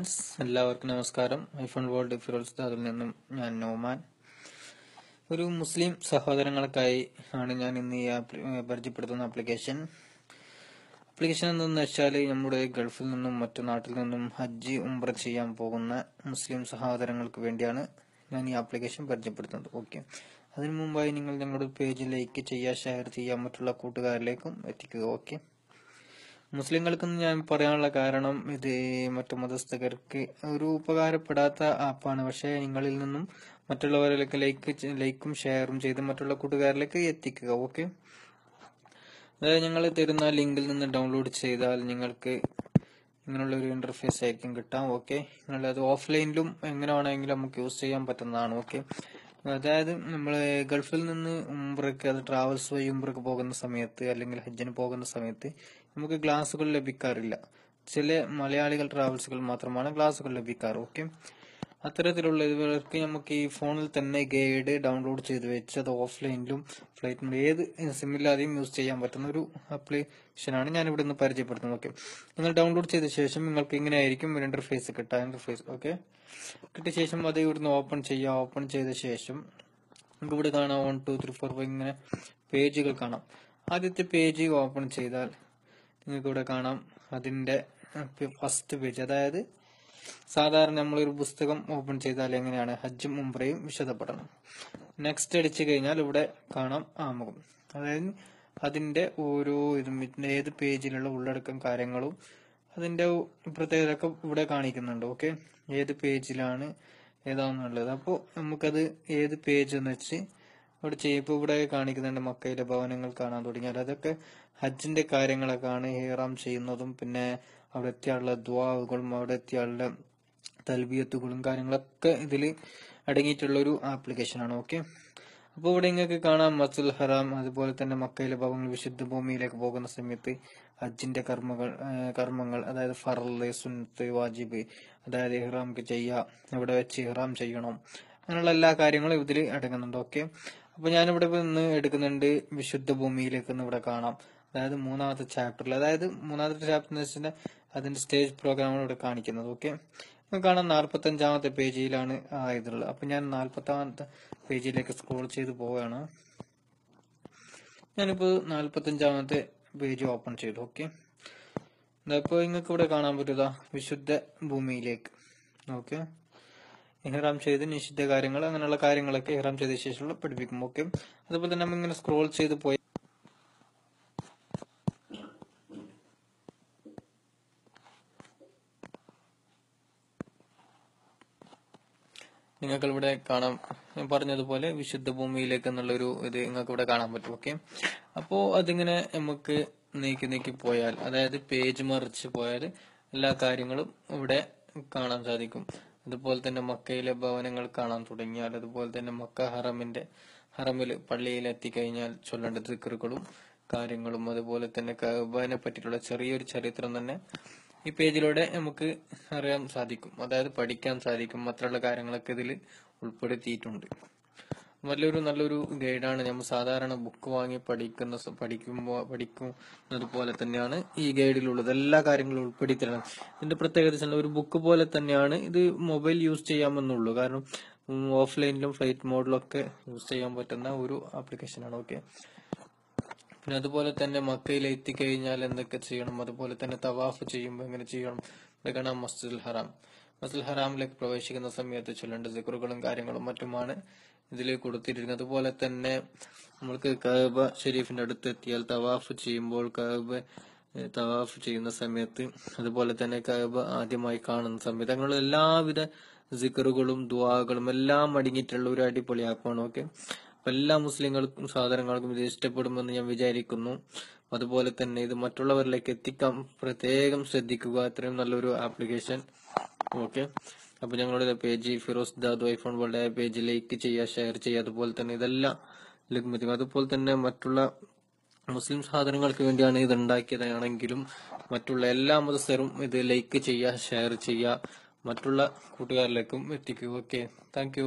എല്ലാവർക്കും നമസ്കാരം. IPhone world Firoz അതിൽ നിന്നും ഞാൻ നോമാൻ. ഒരു മുസ്ലിം സഹോദരങ്ങൾക്കായി ആണ് ഞാൻ ഇന്ന് ഈ പരിചയപ്പെടുത്തുന്ന ആപ്ലിക്കേഷൻ ആപ്ലിക്കേഷൻ എന്തെന്ന് വെച്ചാൽ നമ്മുടെ ഗൾഫിൽ നിന്നും മറ്റു നാട്ടിൽ നിന്നും ഹജ്ജ് ഉംറ ചെയ്യാൻ പോകുന്ന മുസ്ലിം സഹോദരങ്ങൾക്ക് വേണ്ടിയാണ് ഞാൻ ഈ ആപ്ലിക്കേഷൻ പരിചയപ്പെടുത്തുന്നത്. ഓക്കെ അതിനു മുമ്പായി നിങ്ങൾ ഞങ്ങളുടെ പേജ് ലൈക്ക് ചെയ്യുക ഷെയർ ചെയ്യുക മറ്റുള്ള കൂട്ടുകാരിലേക്കും എത്തിക്കുക. ഓക്കെ മുസ്ലിങ്ങൾക്ക് ഞാൻ പറയാനുള്ള കാരണം ഇത് മറ്റു മതസ്ഥകർക്ക് ഒരു ഉപകാരപ്പെടാത്ത ആപ്പാണ് പക്ഷേ നിങ്ങളിൽ നിന്നും മറ്റുള്ളവരിലേക്ക് ലൈക്ക് ലൈക്കും ഷെയറും ചെയ്ത് മറ്റുള്ള കൂട്ടുകാരിലേക്ക് എത്തിക്കുക. ഓക്കെ അതായത് ഞങ്ങൾ തരുന്ന ലിങ്കിൽ നിന്ന് ഡൗൺലോഡ് ചെയ്താൽ നിങ്ങൾക്ക് ഇങ്ങനെയുള്ള ഒരു ഇന്റർഫേസ് ആയിരിക്കും കിട്ടാം. ഓക്കെ നിങ്ങളത് ഓഫ്ലൈനിലും എങ്ങനെ വേണമെങ്കിലും നമുക്ക് യൂസ് ചെയ്യാൻ പറ്റുന്നതാണ്. ഓക്കെ അതായത് നമ്മൾ ഗൾഫിൽ നിന്ന് ഉംബ്രക്ക് അത് ട്രാവൽസ് വഴി ഉംബ്രക്ക് പോകുന്ന സമയത്ത് അല്ലെങ്കിൽ ഹജ്ജിന് പോകുന്ന സമയത്ത് നമുക്ക് ഗ്ലാസുകൾ ലഭിക്കാറില്ല. ചില മലയാളികൾ ട്രാവൽസുകൾ മാത്രമാണ് ഗ്ലാസുകൾ ലഭിക്കാറ്. ഓക്കെ അത്തരത്തിലുള്ള ഇവർക്ക് നമുക്ക് ഈ ഫോണിൽ തന്നെ ഗൈഡ് ഡൗൺലോഡ് ചെയ്ത് വെച്ച് അത് ഓഫ്ലൈനിലും ഫ്ലൈറ്റിലും ഏത് സിമ്മില്ലാതെയും യൂസ് ചെയ്യാൻ പറ്റുന്ന ഒരു ആപ്ലിക്കേഷനാണ് ഞാൻ ഇവിടെ നിന്ന് പരിചയപ്പെടുത്തുന്നത്. ഓക്കെ നിങ്ങൾ ഡൗൺലോഡ് ചെയ്ത ശേഷം നിങ്ങൾക്ക് ഇങ്ങനെ ആയിരിക്കും ഒരു ഇന്റർഫേസ് കിട്ടുക. ഇന്റർഫേസ് ഓക്കെ കിട്ടിയ ശേഷം അത് ഇവിടുന്ന് ഓപ്പൺ ചെയ്യുക. ഓപ്പൺ ചെയ്ത ശേഷം നമുക്ക് ഇവിടെ കാണാം. One two three four five ഇങ്ങനെ പേജുകൾ കാണാം. ആദ്യത്തെ പേജ് ഓപ്പൺ ചെയ്താൽ നിങ്ങൾക്ക് ഇവിടെ കാണാം. അതിന്റെ ഫസ്റ്റ് പേജ് അതായത് സാധാരണ നമ്മൾ ഒരു പുസ്തകം ഓപ്പൺ ചെയ്താൽ എങ്ങനെയാണ്? ഹജ്ജും ഉംറയും വിശദപ്പെടണം. നെക്സ്റ്റ് അടിച്ചു കഴിഞ്ഞാൽ ഇവിടെ കാണാം ആമുഖം. അതായത് അതിന്റെ ഓരോ ഇതും ഇതിന്റെ ഏത് പേജിലുള്ള ഉള്ളടക്കം കാര്യങ്ങളും അതിന്റെ പ്രത്യേകത ഒക്കെ ഇവിടെ കാണിക്കുന്നുണ്ട്. ഓക്കെ? ഏത് പേജിലാണ് ഏതാണെന്നുള്ളത് അപ്പോൾ നമുക്കത് ഏത് പേജ് എന്ന് വെച്ച് ഇവിടെ ചെയ്യും ഇപ്പൊ ഇവിടെ കാണിക്കുന്നുണ്ട് മക്കയിലെ ഭവനങ്ങൾ കാണാൻ തുടങ്ങിയാൽ അതൊക്കെ ഹജ്ജിന്റെ കാര്യങ്ങളൊക്കെയാണ് ഹീറാം ചെയ്യുന്നതും പിന്നെ അവിടെ എത്തിയുള്ള ദ്വാവുകളും അവിടെ എത്തിയുള്ള തൽബിയത്തുകളും കാര്യങ്ങളൊക്കെ ഇതിൽ അടങ്ങിയിട്ടുള്ള ഒരു ആപ്ലിക്കേഷൻ ആണ്. ഓക്കെ അപ്പോൾ ഇവിടെ നിങ്ങൾക്ക് കാണാം മസുൽ ഹറാം അതുപോലെ തന്നെ മക്കയിലെ ഭവങ്ങൾ വിശുദ്ധ ഭൂമിയിലേക്ക് പോകുന്ന സമയത്ത് ഹജ്ജിന്റെ കർമ്മങ്ങൾ കർമ്മങ്ങൾ അതായത് ഫറൽ സുന്നത്ത് വാജിബ് അതായത് ഇഹ്റാം ചെയ്യുക ഇവിടെ വെച്ച് ഇഹ്റാം ചെയ്യണം അങ്ങനെയുള്ള എല്ലാ കാര്യങ്ങളും ഇതിൽ അടങ്ങുന്നുണ്ട്. ഓക്കെ അപ്പൊ ഞാനിവിടെ നിന്ന് എടുക്കുന്നുണ്ട് വിശുദ്ധ ഭൂമിയിലേക്ക് എന്ന് ഇവിടെ കാണാം. അതായത് മൂന്നാമത്തെ ചാപ്റ്ററിൽ അതായത് മൂന്നാമത്തെ ചാപ്റ്റർ എന്ന് വെച്ചാൽ അതിന്റെ സ്റ്റേജ് പ്രോഗ്രാമാണ് ഇവിടെ കാണിക്കുന്നത്. ഓക്കെ കാണാം നാൽപ്പത്തി അഞ്ചാമത്തെ പേജിലാണ് ഇതുള്ളത്. അപ്പൊ ഞാൻ നാൽപ്പത്താമത്തെ പേജിലേക്ക് സ്ക്രോൾ ചെയ്ത് പോവുകയാണ് ഞാനിപ്പോ നാൽപ്പത്തി അഞ്ചാമത്തെ പേജ് ഓപ്പൺ ചെയ്തു. ഓക്കെ ഇപ്പൊ നിങ്ങൾക്ക് ഇവിടെ കാണാൻ പറ്റുക വിശുദ്ധ ഭൂമിയിലേക്ക്. ഓക്കെ ഇഹ്റാം ചെയ്ത് നിഷിദ്ധ കാര്യങ്ങൾ അങ്ങനെയുള്ള കാര്യങ്ങളൊക്കെ ഇഹ്റാം ചെയ്ത ശേഷം പഠിപ്പിക്കും. ഓക്കെ അതുപോലെ തന്നെ നമ്മൾ ഇങ്ങനെ സ്ക്രോൾ ചെയ്ത് പോയി. നിങ്ങൾക്ക് ഇവിടെ കാണാം ഞാൻ പറഞ്ഞതുപോലെ വിശുദ്ധ ഭൂമിയിലേക്ക് എന്നുള്ളൊരു ഇത് നിങ്ങൾക്ക് ഇവിടെ കാണാൻ പറ്റും. ഓക്കെ അപ്പോ അതിങ്ങനെ നമുക്ക് നീക്കി നീക്കി പോയാൽ അതായത് പേജ് മറിച്ച് പോയാൽ എല്ലാ കാര്യങ്ങളും ഇവിടെ കാണാൻ സാധിക്കും. അതുപോലെ തന്നെ മക്കയിലെ ഭവനങ്ങൾ കാണാൻ തുടങ്ങിയാൽ അതുപോലെ തന്നെ മക്ക ഹറമിന്റെ ഹറമിൽ പള്ളിയിൽ എത്തിക്കഴിഞ്ഞാൽ ചൊല്ലേണ്ട ദിക്കറുകളും കാര്യങ്ങളും അതുപോലെ തന്നെ കഅബനെ പറ്റിയിട്ടുള്ള ചെറിയൊരു ചരിത്രം തന്നെ ഈ പേജിലൂടെ നമുക്ക് അറിയാൻ സാധിക്കും. അതായത് പഠിക്കാൻ സാധിക്കും. മറ്റുള്ള കാര്യങ്ങളൊക്കെ ഇതിൽ ഉൾപ്പെടുത്തിയിട്ടുണ്ട്. നല്ലൊരു നല്ലൊരു ഗൈഡാണ്. നമ്മൾ സാധാരണ ബുക്ക് വാങ്ങി പഠിക്കുന്ന പഠിക്കുമ്പോൾ പഠിക്കുന്നത് പോലെ തന്നെയാണ് ഈ ഗൈഡിലുള്ളത്. എല്ലാ കാര്യങ്ങളും ഉൾപ്പെടുത്തിയിട്ടാണ്. ഇതിന്റെ പ്രത്യേകത ഒരു ബുക്ക് പോലെ തന്നെയാണ് ഇത് മൊബൈൽ യൂസ് ചെയ്യാമെന്നുള്ളൂ. കാരണം ഓഫ്ലൈനിലും ഫ്ലൈറ്റ് മോഡിലും ഒക്കെ യൂസ് ചെയ്യാൻ പറ്റുന്ന ഒരു ആപ്ലിക്കേഷനാണ്. ഓക്കെ. പിന്നെ അതുപോലെ തന്നെ മക്കയിൽ എത്തിക്കഴിഞ്ഞാൽ എന്തൊക്കെ ചെയ്യണം? അതുപോലെ തന്നെ തവാഫ് ചെയ്യുമ്പോൾ എങ്ങനെ ചെയ്യണം? ഇതൊക്കെയാണ് മസ്ജിദ് മസ്ജിദുൽ ഹറാം. മസ്ജിദുൽ ഹറാമിലേക്ക് പ്രവേശിക്കുന്ന സമയത്ത് ചൊല്ലേണ്ട സിക്കറുകളും കാര്യങ്ങളും മറ്റുമാണ്. ഇതിൽ കൊടുത്തിരിക്കുന്നത്. അതുപോലെ തന്നെ നമ്മൾക്ക് കഅബ ഷെരീഫിന്റെ അടുത്ത് എത്തിയാൽ തവാഫ് ചെയ്യുമ്പോൾ കഅബ തവാഫ് ചെയ്യുന്ന സമയത്ത് അതുപോലെ തന്നെ കഅബ ആദ്യമായി കാണുന്ന സമയത്ത് അങ്ങനെയുള്ള എല്ലാവിധ സിക്കറുകളും ദുവാകളും എല്ലാം അടങ്ങിയിട്ടുള്ള ഒരു അടിപൊളി ആപ്പാണ് ഓക്കെ എല്ലാ മുസ്ലിങ്ങൾക്കും സാധനങ്ങൾക്കും ഇത് ഇഷ്ടപ്പെടുമെന്ന് ഞാൻ വിചാരിക്കുന്നു. അതുപോലെ തന്നെ ഇത് മറ്റുള്ളവരിലേക്ക് എത്തിക്കാൻ പ്രത്യേകം ശ്രദ്ധിക്കുക. അത്രയും നല്ലൊരു ആപ്ലിക്കേഷൻ. ഓക്കെ? അപ്പൊ ഞങ്ങളുടെ page Firoz Dadu iPhone world page like ചെയ്യുക ഷെയർ ചെയ്യുക അതുപോലെ തന്നെ ഇതെല്ലാം ലഭ്യമാക്കും അതുപോലെ തന്നെ മറ്റുള്ള മുസ്ലിം സാധനങ്ങൾക്ക് വേണ്ടിയാണ് ഇത് ഉണ്ടാക്കിയതാണെങ്കിലും മറ്റുള്ള എല്ലാ മതസ്ഥരും ഇത് ലൈക്ക് ചെയ്യുക ഷെയർ ചെയ്യുക മറ്റുള്ള കൂട്ടുകാരിലേക്കും എത്തിക്കുക. Okay thank